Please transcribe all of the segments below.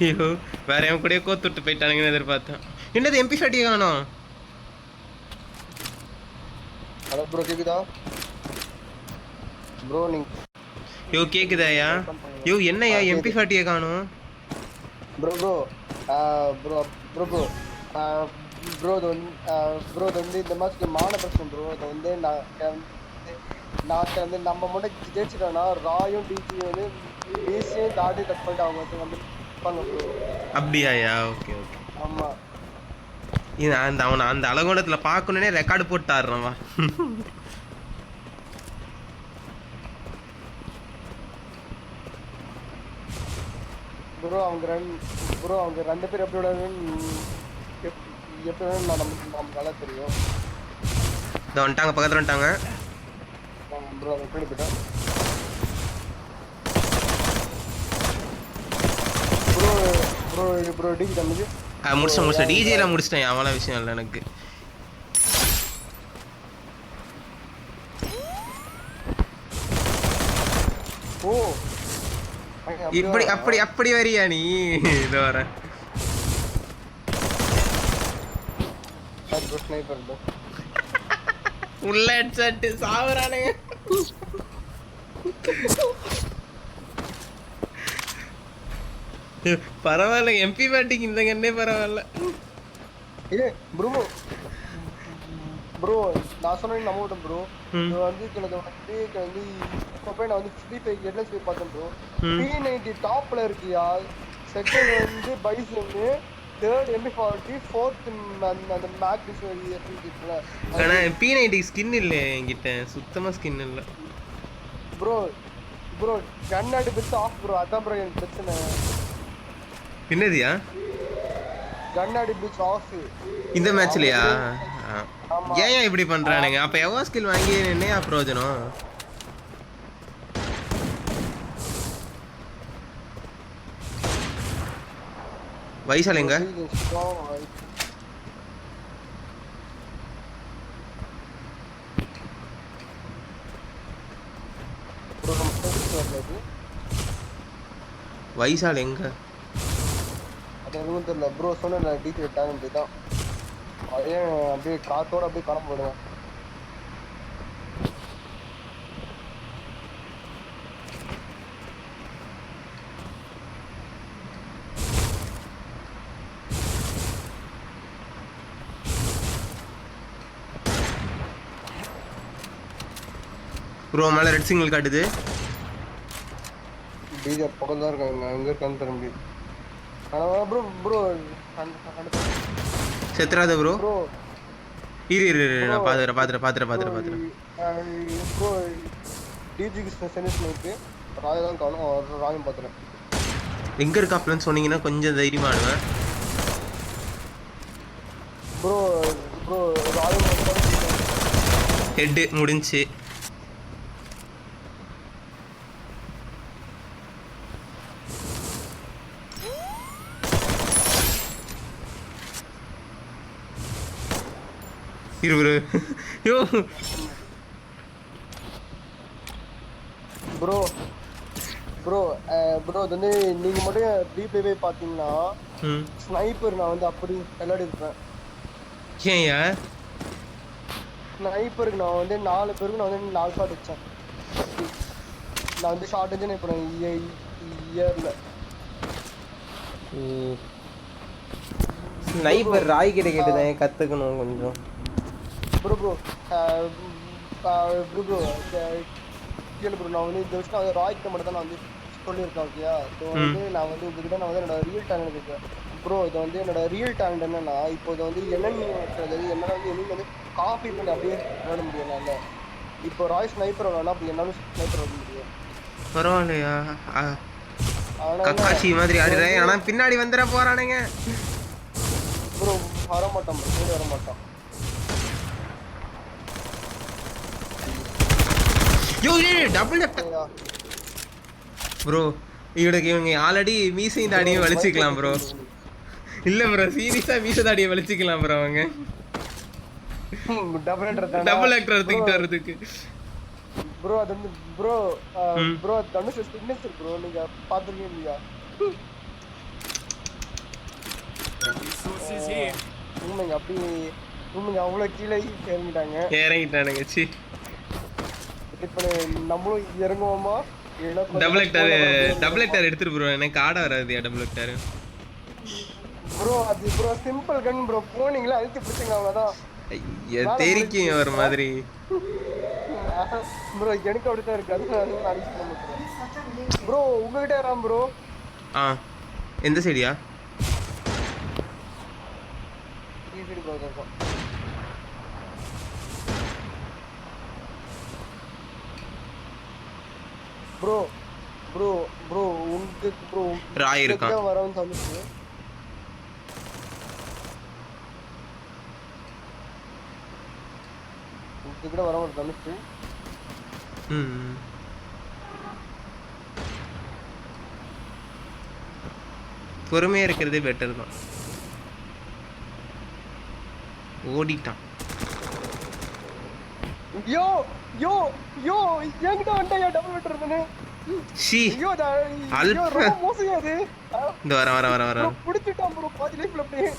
ஐயோ வேற எவன் கூடயே கோத்துட்டு போயிட்டானுங்கன்னு எதிர்பார்த்தேன். என்னது எம்பி ஃபார்ட்டியை காணோம்? ஹலோ ப்ரோ கேக்குதா? ப்ரோ நீங்க யோ கேக்குதாயா யோ என்னய்யா எம்பி ஃபார்ட்டியை காணோம்? Bro bro bro bro bro bro இது வந்து ப்ரோ இது வந்து இந்த மாதிரி மான பிரச்சனை ப்ரோ இது வந்து நான் நான் வந்து நம்ம மட்டும் ஜெயிச்சிட்டோம்னா ராயும் டிஜியும் வந்து பேசியும் தாடி கட் பண்ணிட்டு அவங்க வந்து இருப்பாங்க ப்ரோ அப்படியாயா? Okay okay. ஆமா. இது அந்த அவனை அந்த அலகோணத்தில் பார்க்கணுன்னே ரெக்கார்டு போட்டு ஆடுறான் வா. ப்ரோ அவங்க ரெண்டு ப்ரோ அவங்க ரெண்டு பேர் எப்படி எப்படி நான் நமக்கு நமக்கு நல்லா தெரியும். இந்த வந்துட்டாங்க பக்கத்தில் வந்துட்டாங்க. ப்ரோ எப்படி போயிட்டேன் ப்ரோ இது ப்ரோ டிஜி தம்பிக்கு ஆ, முடிச்சிட்டேன் முடிச்சிட்டேன். டிஜேல முடிச்சிட்டேன். அவளாம் விஷயம் இல்லை எனக்கு. ஓ? இப்படி அப்படி அப்படி வரியா நீ? இது வர உள்ள ஹெட்செட் சாவறானுங்க. பரவாயில்ல எம்பி பாட்டிக்கு இந்த கண்ணே பரவாயில்ல. இது ப்ரோ ப்ரோ நான் சொன்னேன் நம்ப மாட்டேன் ப்ரோ. இது வந்து எனக்கு வந்து வந்து இப்போ போய் நான் வந்து ஃப்ரீ ஃபைவ் என்ன சொல்லி பார்த்தேன் ப்ரோ. பி நைன்டி டாப்ல இருக்கியா செகண்ட் வந்து பைசன்னு தேர்ட் எம்பி ஃபார்ட்டி ஃபோர்த் அந்த அந்த மேக் இருக்குல்ல. ஆனா பி நைன்டி ஸ்கின் இல்லை என்கிட்ட. சுத்தமா ஸ்கின் இல்லை. ப்ரோ ப்ரோ கண்ணாடி பிச்சு ஆஃப் ப்ரோ அதான் ப்ரோ எனக்கு பிரச்சனை. என்னதுயா கண்ணாடி பிச் ஆஃப் இந்த மேட்ச்லயா. ஏன் ஏன் இப்படி பண்றானுங்க? அப்ப எவ்வளோ ஸ்கில் வாங்கி என்னையா பிரயோஜனம்? வைசால் எங்க? வைசால் எங்க? எதுவும் தெரியல ப்ரோ சொன்னல டீச் விட்டாங்க இப்படி தான். அதே அப்படியே காத்தோட அப்படியே காண போடுவேன் ப்ரோ மேல ரெட் சிங்கிள் காட்டுது. டிஜே பக்கத்துல தான் இருக்காங்க எங்க இருக்கான்னு தெரிய முடியும் ப்ரோ ப்ரோ செத்துறாத ப்ரோ ப்ரோ இரு இரு இரு நான் பாத்துறேன் பாத்துறேன் பாத்துறேன் பாத்துறேன் பாத்துறேன் ப்ரோ டிஜிக்கு சென்ஸ் இருக்கு. ராய் தான் காணும் ராயும் பார்த்துறேன் எங்க இருக்காப்லன்னு சொன்னீங்கன்னா கொஞ்சம் தைரியமா ஆடுவேன். ப்ரோ ப்ரோ ராயும் பார்த்துறேன் ஹெட்டு இரு யோ ப்ரோ ப்ரோ ப்ரோ இது வந்து நீங்க மட்டும் ரீப்ளே ம் ஸ்னைப்பர் நான் வந்து அப்படி விளையாடி இருப்பேன் ஏன்யா ஸ்னைப்பருக்கு நான் வந்து நாலு பேருக்கு நான் வந்து நாலு ஷாட் வச்சேன் நான் வந்து ஷார்ட் வச்சு இப்போ இயர்ல ஸ்னைப்பர் ராய் கிட்ட கேட்டுதான் கத்துக்கணும் கொஞ்சம் ப்ரோ ப்ரோ ப்ரோ ப்ரோ கேளு ப்ரோ நான் வந்து இந்த வருஷம் வந்து ராய்க்கு மட்டும் தான் நான் வந்து சொல்லியிருக்கேன் ஓகேயா ஸோ வந்து நான் வந்து உங்ககிட்ட நான் வந்து என்னோட ரியல் டேலண்ட் இருக்கேன். ப்ரோ இது வந்து என்னோட ரியல் டேலண்ட் என்னன்னா இப்போ இது வந்து என்னென்ன என்னால் வந்து என்னென்ன வந்து காப்பி பண்ணி அப்படியே விளையாட முடியும் என்னால் இப்போ ராய் ஸ்னைப்பர் விளாட்னா அப்படி என்னாலும் ஸ்னைப்பர் விளாட முடியும். பரவாயில்லையா? ஆனால் கக்காஷி மாதிரி ஆடுறேன் ஆனா பின்னாடி வந்துட போறானுங்க. ப்ரோ வர மாட்டான் ப்ரோ வர மாட்டான் யோ டபுள் ப்ரோ இவனுக்கு இவங்க ஆல்ரெடி மீசையும் தாடியும் வலிச்சிக்கலாம் ப்ரோ இல்ல ப்ரோ சீரியஸா மீச தாடியை வலிச்சிக்கலாம் ப்ரோ அவங்க. டபுள் ஆக்டர் எடுத்துக்கிட்டு வர்றதுக்கு. ப்ரோ அது வந்து bro bro Dhanush fitness bro நீங்க பாத்துருக்கீங்க இல்லையா? உண்மைங்க அப்படி உண்மைங்க அவ்வளோ கீழே இறங்கிட்டாங்க இறங்கிட்டானுங்க சி. இப்ப நம்மளும் இறங்குவோமா? டபுள் ஹெக்டார் டபுள் ஹெக்டார் எடுத்துட்டு ப்ரோ எனக்கு ஆட வராதுயா டபுள் ஹெக்டார் ப்ரோ அது ப்ரோ சிம்பிள் கன் ப்ரோ போனீங்களா அழுத்தி பிடிச்சிங்க அவ்வளவுதான். ஐயா தெரிக்கும் ஒரு மாதிரி. ப்ரோ எனக்கு அப்படித்தான் இருக்கு. அது ப்ரோ உங்ககிட்ட யாராம் ப்ரோ ஆ. எந்த சைடியா ப்ரோ ப்ரோ ப்ரோ உங்களுக்கு ப்ரோ ராய் இருக்கான் வரவன் தந்துச்சு உங்ககிட்ட வரவன் தந்துச்சு ம் பொறுமையா இருக்கிறதே பெட்டர் தான். ஓடிட்டான். யோ யோ யோ என்கிட்ட வந்துட்டா டபுள் மீட்டர் தானே? ஷி ஐயோ அல்ப- மோசம் அது இந்த வர வர வர வர. பிடிச்சிட்டான் ப்ரோ பாதி லைஃப்ல அப்படியே.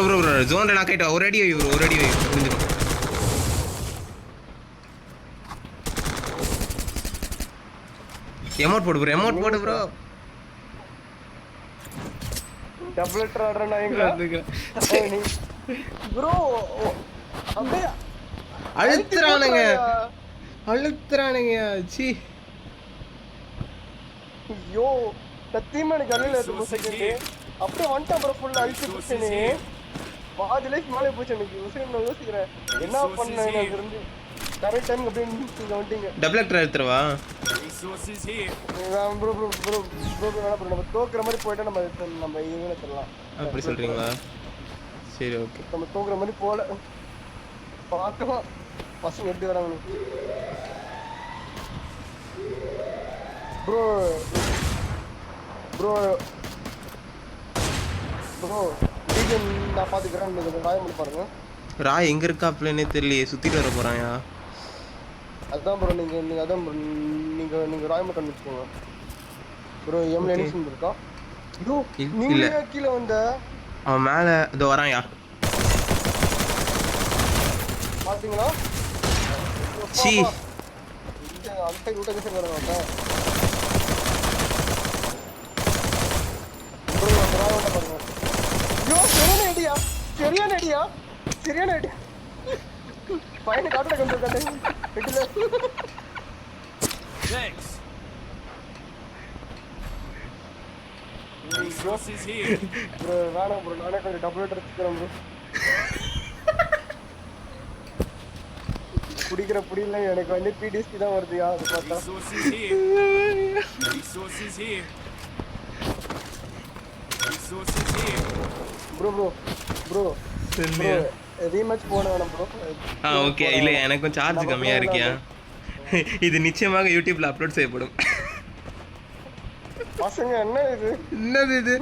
ப்ரோ ப்ரோ ப்ரோ ஜோன்ல நாக் ஆயிட்டா ஒரு அடி வை bro, ஒரு அடி வை. புரிஞ்சுக்கும் எமௌண்ட் போடு ப்ரோ எமௌண்ட் போடு ப்ரோ டபுள் மீட்டர் ஆடுறேன் நான் ப்ரோ அப்படியே அழுத்துறானுங்க. அழுத்துறானுங்க. சி ஐயோ சத்தியமா எனக்கு செகண்ட் அப்படியே வந்துட்டான் ப்ரோ ஃபுல்லா அழிச்சு பிடிச்சனே பாதி லைஃப் மேலே போச்சு எனக்கு உசைன் நான் யோசிக்கிறேன். என்ன பண்ண எனக்கு இருந்து கரெக்ட் டைம் அப்படியே நீங்க வந்துட்டீங்க double actor here. Bro bro bro bro வேணா ப்ரோ நம்ம தோக்குற மாதிரி போயிட்டா நம்ம நம்ம இவங்க தரலாம் அப்படி சொல்றீங்களா? சரி ஓகே நம்ம தோக்குற மாதிரி போல. பார்க்கலாம் பசங்க எப்படி வராங்க ப்ரோ ப்ரோ ப்ரோ நான் பார்த்துக்கிறேன் கொஞ்சம் காயம் பண்ணி பாருங்க. ராய் எங்க இருக்காப்லன்னே தெரியலையே. சுத்திட்டு வர போறாயா? அதுதான் ப்ரோ நீங்கள் நீங்கள் அதான் ப்ரோ நீங்கள் நீங்கள் ராய் மட்டும் வச்சுக்கோங்க ப்ரோ எம்ல. என்ன இருக்கா? இல்ல. நீங்க கீழே வந்த. அவன் மேல இதோ வரான்யா பாத்தீங்களா? சீ. அந்த சைடு வராங்க ப்ரோ அந்த ராய் விட்ட பாருங்க. சரியான ஐடியா சரியான ஐடியா சரியான ஐடியா பையனை காட்டுற கொண்டு வந்தானே வெட்டில. ப்ரோ வேணாம் ப்ரோ நானே கொஞ்சம் டபுள் எடுத்துக்கிறேன் ப்ரோ குடிக்கிற புடியில எனக்கு வந்து பிடிஎஸ்பி தான் வருதுயா அது பார்த்தா? ப்ரோ ப்ரோ ப்ரோ சொல்லியா ரீமேட்ச் போட வேணாம் ப்ரோ ஆ ஓகே இல்ல எனக்கும் சார்ஜ் கம்மியா இருக்கியா? இது நிச்சயமாக யூடியூப்ல அப்லோட் செய்யப்படும். பசங்க என்ன இது? என்னது இது?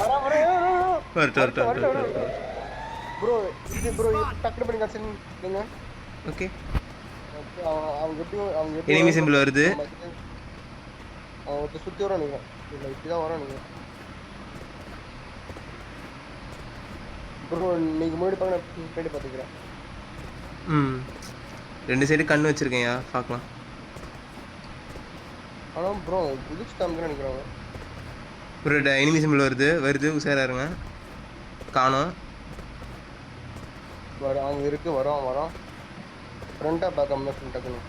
வரா வரா வரட்டும் வரட்டும் வரட்டும் வரட்டும் ப்ரோ இது ப்ரோ டக்குனு பண்ணி காட்சி நீங்க ஓகே அவங்க எப்படி அவங்க எப்படி Enemy symbol வருது. ஒருத்தர் சுத்தி வரான் நீங்க. இல்ல இப்படிதான் வரான் நீங்க. ப்ரோ நீங்க முன்னாடி பாக்க நான் பின்னாடி பாத்துக்கிறேன். ம். ரெண்டு சைடு கண்ணு வச்சிருக்கேன்யா பார்க்கலாம் ஆனா ப்ரோ புதுசு தான் நினைக்கிறாங்க ஒரு எனிமி சிம்பிள் வருது. வருது உஷாரா இருங்க காணோம். வரோம் அங்க இருக்கு வரோம் வரோம். ஃப்ரண்டா பார்க்காம ஃப்ரண்ட்டாக்கணும்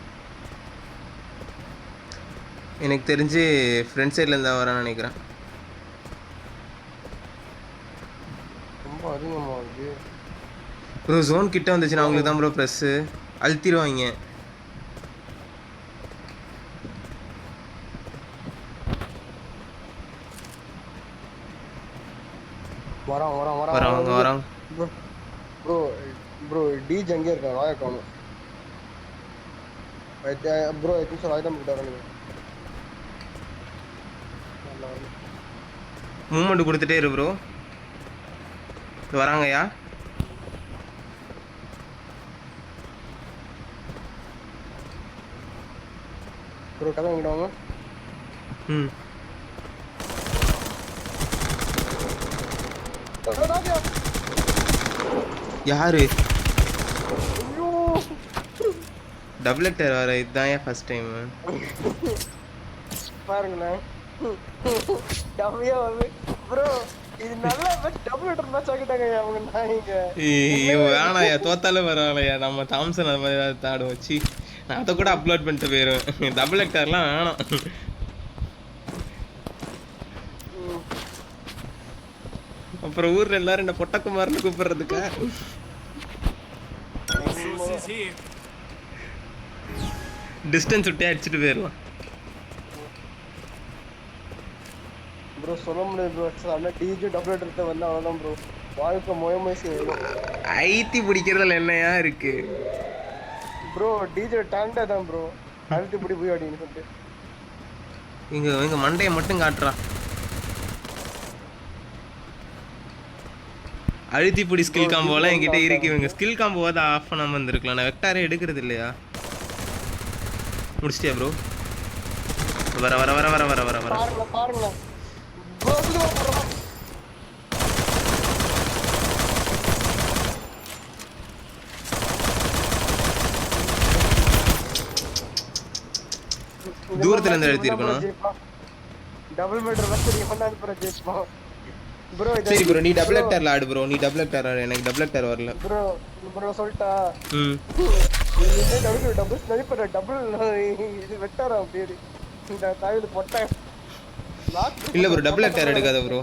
எனக்கு தெரிஞ்சு ஃப்ரண்ட் சைடில் இருந்தால் வரான்னு நினைக்கிறேன். ரொம்ப அதிகமாக இருக்கு ப்ரோ ஜோன் கிட்ட வந்துச்சுன்னா அவங்களுக்கு தான் ப்ரோ ப்ரெஸ்ஸு அழுத்திடுவாங்க வரோம் வரோம் வரோம் வராங்க வராங்க ப்ரோ ப்ரோ டிஜ் அங்கேயே இருக்கான் ராய காணும் ப்ரோ சார் ஆயுதம் கிட்ட வரணும் மூமெண்ட் கொடுத்துட்டே இரு ப்ரோ வராங்கய்யா. ப்ரோ கதை எங்கிட்ட வாங்க. ம். யாரு? டபுள் ஆக்டர் வர இதுதான் ஏன் ஃபர்ஸ்ட் டைம் பாருங்களேன். வந்து ப்ரோ இது நல்லா டபுள் லெட்டர் மேட்ச் ஆகிட்டாங்க அவங்க நாய்ங்க. வேணாயா தோத்தாலும் பரவாயில்லையா நம்ம தாம்சன் அது மாதிரி ஏதாவது தாடு வச்சு நான் அதை கூட அப்லோட் பண்ணிட்டு போயிடுவேன் டபுள் ஆக்டர்லாம் வேணாம். அப்புறம் ஊர்ல எல்லாரும் என்ன பொட்டக்குமார்னு கூப்பிடுறதுக்கா. டிஸ்டன்ஸ் விட்டே அடிச்சுட்டு போயிடுவான் ப்ரோ சொல்ல முடியாது ப்ரோ ஆனால் டிஜி டபுள் லெட்டர் வந்து அவ்வளோதான் ப்ரோ வாழ்க்கை முயமுய செய்யும் ஐத்தி பிடிக்கிறதுல என்னையா இருக்கு? ப்ரோ டிஜே டேண்டே தான் ப்ரோ அழுத்தி பிடி போய் அப்படின்னு சொல்லிட்டு. இங்க இங்க மண்டையை மட்டும் காட்டுறா. அழுத்தி பிடி ஸ்கில் காம்போலாம் என்கிட்ட இருக்கு. இவங்க ஸ்கில் காம்போவாத ஆஃப் பண்ணாம இருந்திருக்கலாம். நான் வெக்டாரே எடுக்கிறது இல்லையா? முடிச்சிட்டியா ப்ரோ வர வர வர வர வர வர வர இது ப்ரோ தூரத்துல இருந்து அழுத்திருக்கணும். டபுள் மீட்டர் வச்சு நீங்க பண்ணாது ப்ரோ ஜெயிப்போம். ப்ரோ சரி ப்ரோ நீ டபுள் ஆக்டர்ல ஆடு ப்ரோ நீ டபுள் ஆக்டர் ஆடு எனக்கு டபுள் ஆக்டர் வரல. ப்ரோ ப்ரோ சொல்லிட்டா. ம். டபுள் டபுள் ஸ்னைப்பர் டபுள் இது வெட்டாரா பேரு இந்த தாயில் போட்டேன். இல்ல ப்ரோ டபுள் ஆக்டர் எடுக்காத ப்ரோ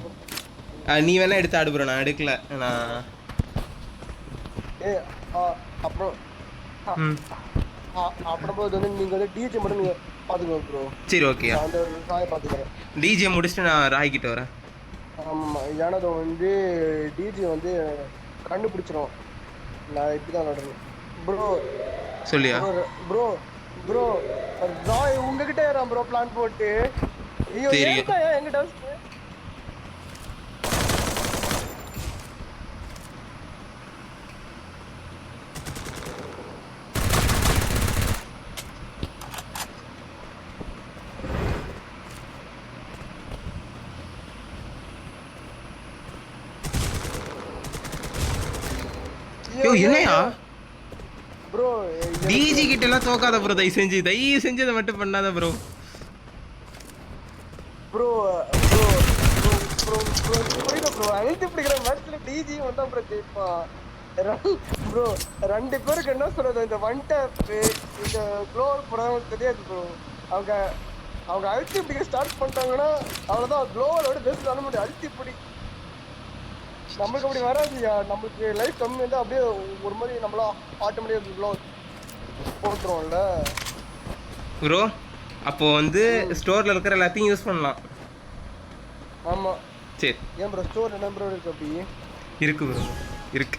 நீ வேணா எடுத்து ஆடு ப்ரோ நான் எடுக்கல. நான் ஏ ஆ, அப்புறம் அப்புறம் போது வந்து நீங்க வந்து டிஜே மட்டும் நீங்க பாத்துக்கோங்க ப்ரோ சரி ஓகேயா நான் வந்து சாயை பாத்துக்கிறேன். டிஜே முடிச்சுட்டு நான் ராய் கிட்ட வரேன். ஆமா ஏனது வந்து டிஜே வந்து கண்டுபிடிச்சிரும். நான் இப்படிதான் நடணும் ப்ரோ சொல்லியா? ப்ரோ ப்ரோ ராய் உங்ககிட்ட ஏறான் ப்ரோ பிளான் போட்டு. ஐயோ தெரியும். ஏன்டா என்கிட்ட வந்து- யோ என்னையா? ப்ரோ டிஜி கிட்ட எல்லாம் தோக்காத ப்ரோ தயவு செஞ்சு. தயவு செஞ்சு அதை மட்டும் பண்ணாத bro bro bro bro bro புரியல ப்ரோ அழுத்தி பிடிக்கிற மேட்ச்ல டிஜி வந்தா ப்ரோ ஜெயிப்பான் ப்ரோ ரெண்டு பேருக்கு என்ன சொல்றது? இந்த ஒன் டேப் இந்த க்ளோவர் போடாமல் தெரியாது ப்ரோ அவங்க அவங்க அழுத்தி பிடிக்க ஸ்டார்ட் பண்ணிட்டாங்கன்னா அவ்வளோதான் க்ளோவரோட பெஸ்ட் பண்ண முடியும் அழுத்தி பிடி. நம்மளுக்கு அப்படி வராதுயா நம்மளுக்கு லைஃப் கம்மி வந்து அப்படியே ஒரு மாதிரி நம்மளா ஆட்டோமேட்டிக் க்ளோ போட்டுருவோம்ல. ப்ரோ அப்போ வந்து ஸ்டோர்ல இருக்கிற எல்லாத்தையும் யூஸ் பண்ணலாம். ஆமா. சரி. ஏன் ப்ரோ ஸ்டோர் என்ன ப்ரோ இருக்கு அப்படி? இருக்கு ப்ரோ இருக்கு.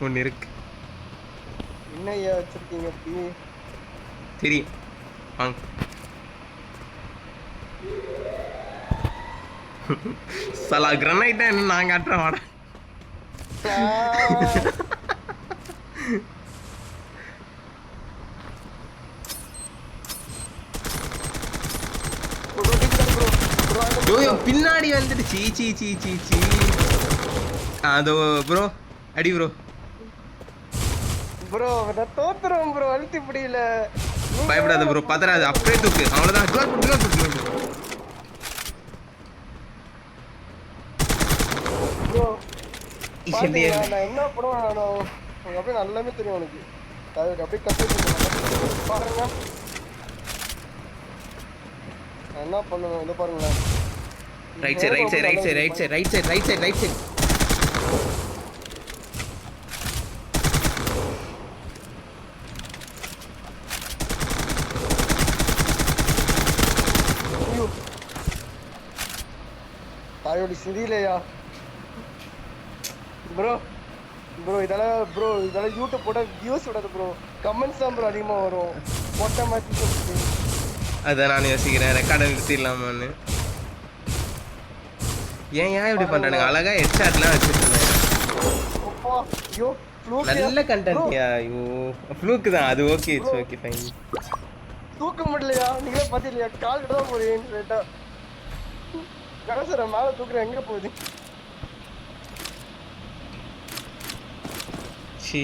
ஒன்று இருக்கு. என்ன ஐயா வச்சிருக்கீங்க அப்படி? தெரியும். வாங்க. சலா கிரனைட்டா என்ன நான் காட்டுறேன் வாடா யோ பின்னாடி வந்துட்டு சீ சீ சீ சீ சீ. அதோ ப்ரோ அடி ப்ரோ ப்ரோ நான் தோத்துறேன் ப்ரோ அழுத்தி முடியல பயப்படாத ப்ரோ பதறாது. அப்படியே தூக்கு. அவ்வளோதான் பண்ணு ப்ரோ பாத்தீங்களா நான் என்ன நான் உனக்கு அப்படியே நல்லாமே தெரியும் உனக்கு. அது அப்படியே கத்து பாருங்க. என்ன பண்ணுவேன் இதை பாருங்களேன். Right side right side right side right side right side right side right side. தாயோடி சிரியிலையா ப்ரோ ப்ரோ இதெல்லாம் ப்ரோ இதெல்லாம் யூடியூப் போட வியூஸ் விடாது ப்ரோ கமெண்ட்ஸ் தான் ப்ரோ அதிகமாக வரும். மொட்டை மாற்றி அதை நான் யோசிக்கிறேன் ரெக்கார்டை நிறுத்திடலாமான்னு ஏன் ஏன் இப்படி பண்றானுங்க? அழகா ஹெட்ஷாட்லாம் யா? நல்ல கண்டென்ட்யா ஐயோ. ஃப்ளூக்கு தான் அது ஓகே இட்ஸ் ஓகே ஃபைன் தூக்க முடியலையா? நீங்களே பார்த்திலையா கால் கிட்ட தான் போறீங்க லேட்டா கடைசிற மேலே தூக்குறேன் எங்க போகுது? சி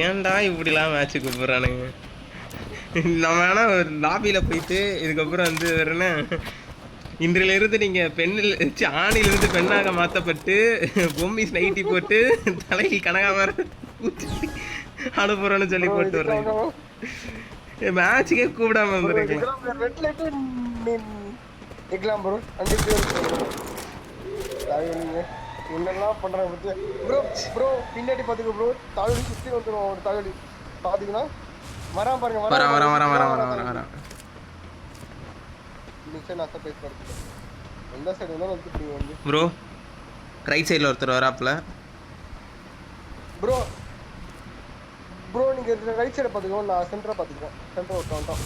ஏன்டா இப்படிலாம் மேட்ச் கூப்பிட்றானுங்க? நம்ம வேணா லாபியில் போயிட்டு இதுக்கப்புறம் வந்து வேறனா இன்றிலிருந்து நீங்கள் பெண்ணில் ஆணிலிருந்து பெண்ணாக மாற்றப்பட்டு பொம்மி நைட்டி போட்டு தலையில் கனகாமர அனுப்புறோன்னு சொல்லி போட்டு வர்றேன் மேட்சுக்கே கூப்பிடாம வந்துருக்கலாம் ப்ரோ என்னெல்லாம் பண்றாங்க பத்தி ப்ரோ ப்ரோ பின்னாடி பாத்துக்க ப்ரோ தாயலி சுத்தி வந்துரும் ஒரு தாயலி பாத்தீங்கன்னா வரான் பாருங்க வரான் வரான் வரான் வரான் வரான். வரான். நான் பேச போறது எந்த சைடு வந்துட்டு வந்து ப்ரோ ரைட் சைடில் ஒருத்தர் வராப்புல. ப்ரோ ப்ரோ நீங்க ரைட் சைடு பாத்துக்கோ நான் சென்டரா பாத்துக்கிறேன். சென்டர் ஒருத்தன் வந்துட்டான்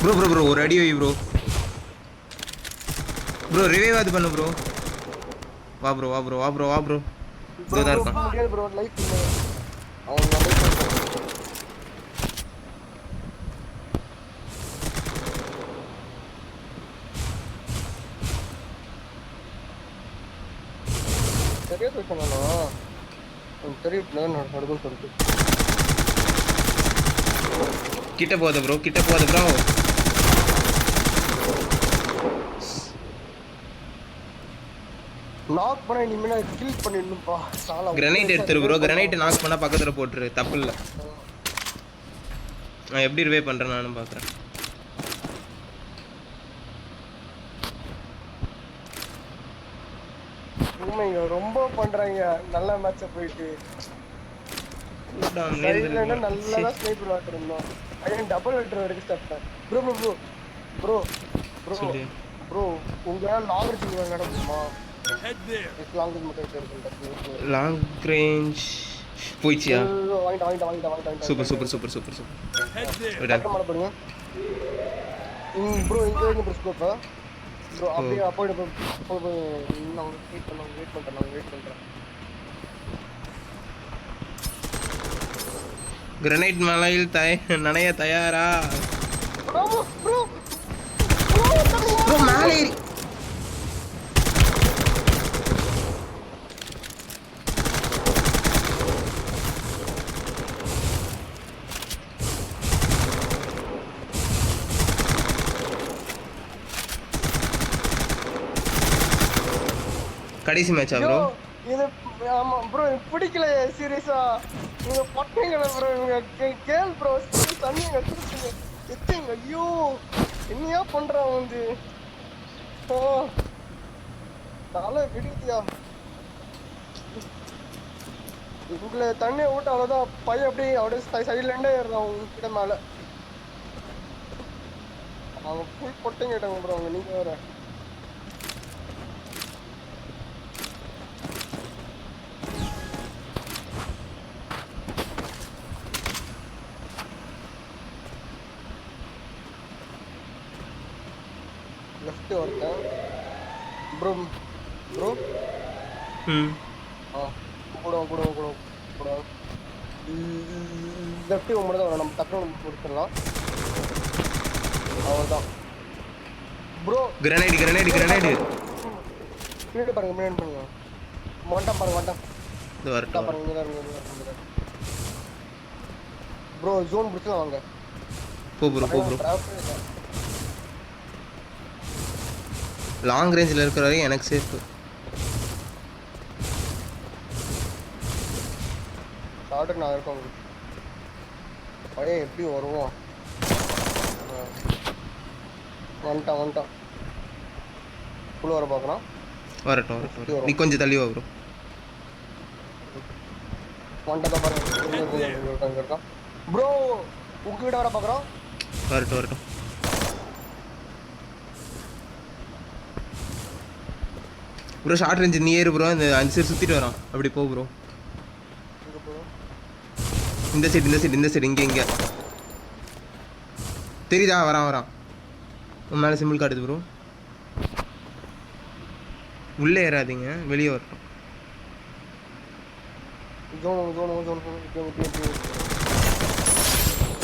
ப்ரோ ப்ரோ ப்ரோ ஒரு அடி வை ப்ரோ ப்ரோ ரிவைவ் அது பண்ணு ப்ரோ வா ப்ரோ வா ப்ரோ வா ப்ரோ வா ப்ரோ இதோ தான் இருக்கான் முடியாது ப்ரோ லைஃப் இல்லை. அவன் எனக்கு தெரியல நான் நடக்கும் சொல்லிட்டு. கிட்ட போகுது ப்ரோ கிட்ட போகுது ப்ரோ லாக் பண்ண இனிமே கில் பண்ணிடணும்ப்பா சாலா கிரனைட் எடுத்துரு ப்ரோ கிரனைட் நாக் பண்ணா பக்கத்துல போட்டுரு தப்பு இல்லை நான் எப்படி ரிவே பண்றேன் நானும் பார்க்குறேன் உண்மைங்க ரொம்ப பண்றாங்க. நல்ல மேட்ச போயிட்டு. சைடுல நல்லா ஸ்னைப்பர் வாட்டிருந்தோம் ஐயன் டபுள் வெட்டர் வரைக்கும் start bro bro bro bro bro. Bro உங்க லாங் ரேஞ்ச் நடக்குமா. Long range போயிச்சியா super super super super super. Bro இங்க ப்ரோ ஸ்கோப் ப்ரோ அப்படியே அப்போ இப்போ நான் வெயிட் பண்ண வெயிட் பண்றேன் நான் வெயிட் பண்றேன் கிரனைட் மலையில் தய நனைய தயாரா? ப்ரோ ப்ரோ ப்ரோ மேலே கடைசி மேட்சா ப்ரோ இது ஆமா ப்ரோ எனக்கு பிடிக்கல சீரியஸா நீங்க பட்டீங்கள ப்ரோ இவங்க கேள் ப்ரோ தண்ணிங்க திருப்பிங்க எத்தீங்க? ஐயோ என்னையா பண்றான் வந்து? ஓ தலை விடுதியா உங்களை தண்ணியை விட்டு அவ்வளோதான் பையன் அப்படியே அப்படியே சைட்ல இருந்தே ஏறுறான் உங்ககிட்ட மேல. அவங்க ஃபுல் பொட்டைங்க கேட்டாங்க ப்ரோ அவங்க நீங்க வேற. லெஃப்ட் ஒருத்தன் ப்ரோ ப்ரோ ம். ஆ கூட கூட கூட கூட. லெஃப்ட் மட்டும் தான் நம்ம டக்குனு கொடுத்துடலாம். அவ்வளோதான் ப்ரோ கிரனைட் கிரனைட் கிரனைட் பின்னாடி பாருங்க பின்னாடி பாருங்க. மொட்டம் பாருங்க மொட்டம் இது வரட்டும் பாருங்க இங்கே தான் ப்ரோ ஜோன் பிடிச்சலாம் வாங்க. போ ப்ரோ போ ப்ரோ லாங் ரேஞ்சில் இருக்கிற வரைக்கும் எனக்கு சேஃப் ஷார்ட் நான் இருக்கோம் பையன் எப்படி வருவோம் வந்துட்டான் வந்துட்டான். உள்ள வர பார்க்கலாம் வரட்டும் வரட்டும் நீ கொஞ்சம் தள்ளி வரும் ப்ரோ. வந்துட்டா பாருங்க ப்ரோ உங்ககிட்ட வர பார்க்குறோம் வரட்டும் வரட்டும். ப்ரோ ஷார்ட் ரேஞ்சு நீ ஏறு ப்ரோ இந்த அஞ்சு சைடு சுற்றிட்டு வரோம். அப்படி போ ப்ரோ இந்த சைடு இந்த சைடு இந்த சைடு இங்கே இங்கே. தெரியுதா? வரான் வரான். உன் மேலே சிம்பிள் காட்டுது ப்ரோ உள்ளே ஏறாதீங்க. வெளியே வரட்டும்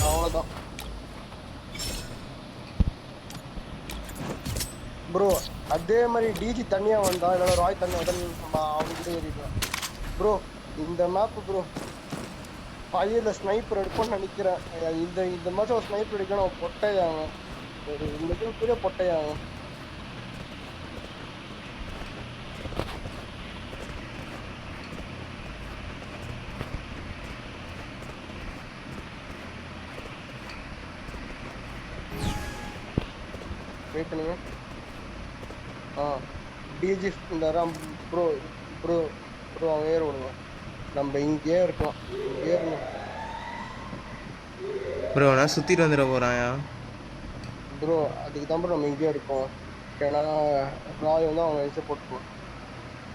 அவ்வளோதான் ப்ரோ அதே மாதிரி டிஜி தனியாக வந்தா இல்லை ராய் தனியாக வந்தா நம்ம அவங்ககிட்ட ஏறிக்கலாம் ப்ரோ இந்த மேப்பு ப்ரோ பையில ஸ்னைப்பர் எடுப்போம்னு நினைக்கிறேன். இந்த இந்த மாதம் ஒரு ஸ்னைப்பர் எடுக்கணும் பொட்டையாகும் ஒரு இந்த கேம் பெரிய பொட்டையாகும் வெயிட் பண்ணுங்க ஆ டிஜி இந்த ராம் ப்ரோ ப்ரோ ப்ரோ அவங்க ஏற விடுங்க. நம்ம இங்கேயே இருக்கலாம் இங்கே ஏறணும் ப்ரோ நான் சுற்றிட்டு வந்துட போகிறாயா ப்ரோ அதுக்கு தான் ப்ரோ நம்ம இங்கேயே இருக்கோம். ஏன்னா ராய் வந்து அவங்க வயசை போட்டுக்குவோம்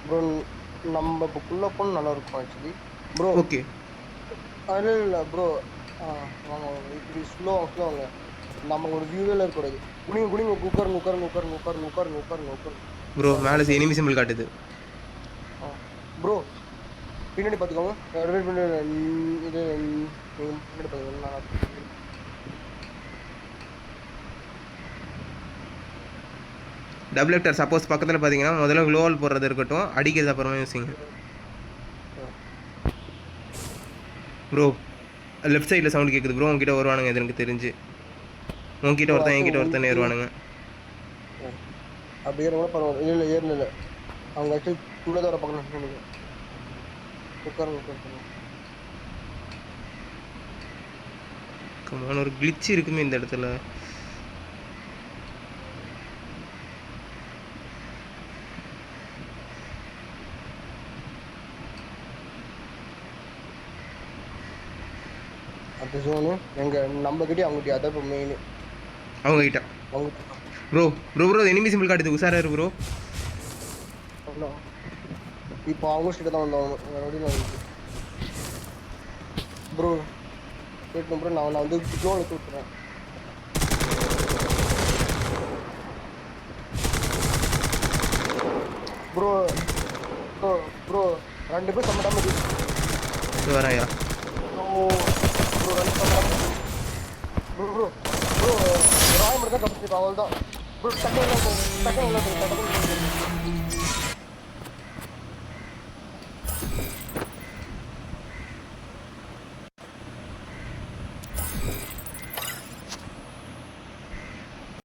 ப்ரோ நம்ம இப்போ குள்ளே போகணும் நல்லா இருக்கும் ஆக்சுவலி ப்ரோ ஓகே இல்லை இல்லை ப்ரோ ஆ வாங்க வாங்க. இப்படி ஸ்லோ ஸ்லோ வாங்க நம்ம ஒரு வியூவில் இருக்கக்கூடாது. குடிங்க குடிங்க உட்காருங்க உட்காருங்க உட்காருங்க உட்காருங்க உட்காருங்க உட்காருங்க உட்காருங்க. ப்ரோ மேலே எனிமி சிம்பிள் காட்டுது. ப்ரோ பின்னாடி பார்த்துக்கோங்க வெயிட் பண்ணி இது பின்னாடி பார்த்துக்கோங்க டபுள் ஹெக்டர் சப்போஸ் பக்கத்தில் பார்த்தீங்கன்னா முதல்ல க்ளோவல் போடுறது இருக்கட்டும் அடிக்கிறது அப்புறமா யூஸிங்க ப்ரோ லெஃப்ட் சைடில் சவுண்ட் கேட்குது ப்ரோ உங்ககிட்ட வருவானுங்க எனக்கு தெரிஞ்சு. உங்ககிட்ட ஒருத்தன் என்கிட்ட ஒருத்தன் ஏறுவானுங்க. அப்படி ஏறுங்க பரவாயில்ல. இல்லை ஏறல இல்லை. அவங்க ஆக்சுவலி உள்ளே வர பார்க்கணும் நினைக்கிறேன். உட்காருங்க உட்காருங்க. கமான ஒரு கிளிச் இருக்குமே இந்த இடத்துல. அந்த ஜோனு எங்க நம்ம கிட்டே அவங்க கிட்டே அதான் இப்போ மெயின் அவங்க கிட்ட அவங்க bro bro bro enemy simple காட்டுது. உஷாரா இரு ப்ரோ. இப்போ அவங்க கிட்ட தான் வந்தவங்க வேற வழியில் வந்து ப்ரோ கேட்கணும் ப்ரோ நான் நான் வந்து ஜோனுக்கு விட்டுறேன் ப்ரோ ப்ரோ ப்ரோ ரெண்டு பேர் சம்மடாம வராயா? ப்ரோ ப்ரோ ரெண்டு சம்மடாம ப்ரோ ப்ரோ ப்ரோ ராய் மட்டும் தான் கப்பிட்டு அவள் தான் ப்ரோ டக்கு டக்கு